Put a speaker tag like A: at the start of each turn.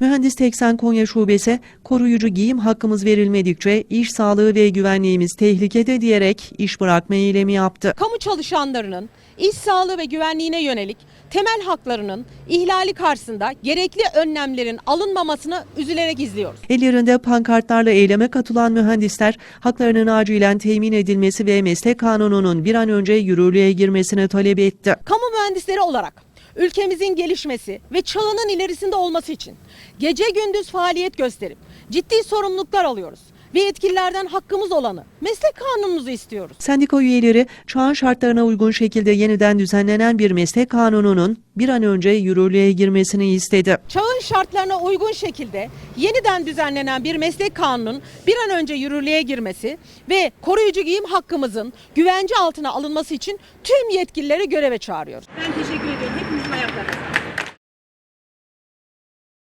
A: Mühendis Teksen Konya Şubesi, koruyucu giyim hakkımız verilmedikçe iş sağlığı ve güvenliğimiz tehlikede diyerek iş bırakma eylemi yaptı.
B: kamu çalışanlarının iş sağlığı ve güvenliğine yönelik temel haklarının ihlali karşısında gerekli önlemlerin alınmamasını üzülerek izliyoruz.
A: Ellerinde pankartlarla eyleme katılan mühendisler haklarının acilen temin edilmesi ve meslek kanununun bir an önce yürürlüğe girmesini talep etti.
B: Kamu mühendisleri olarak ülkemizin gelişmesi ve çağının ilerisinde olması için. Gece gündüz faaliyet gösterip ciddi sorumluluklar alıyoruz ve yetkililerden hakkımız olanı meslek kanunumuzu istiyoruz.
A: Sendika üyeleri çağın şartlarına uygun şekilde yeniden düzenlenen bir meslek kanununun bir an önce yürürlüğe girmesini istedi.
B: Çağın şartlarına uygun şekilde yeniden düzenlenen bir meslek kanunun bir an önce yürürlüğe girmesi ve koruyucu giyim hakkımızın güvence altına alınması için tüm yetkilileri göreve çağırıyoruz.
C: Ben teşekkür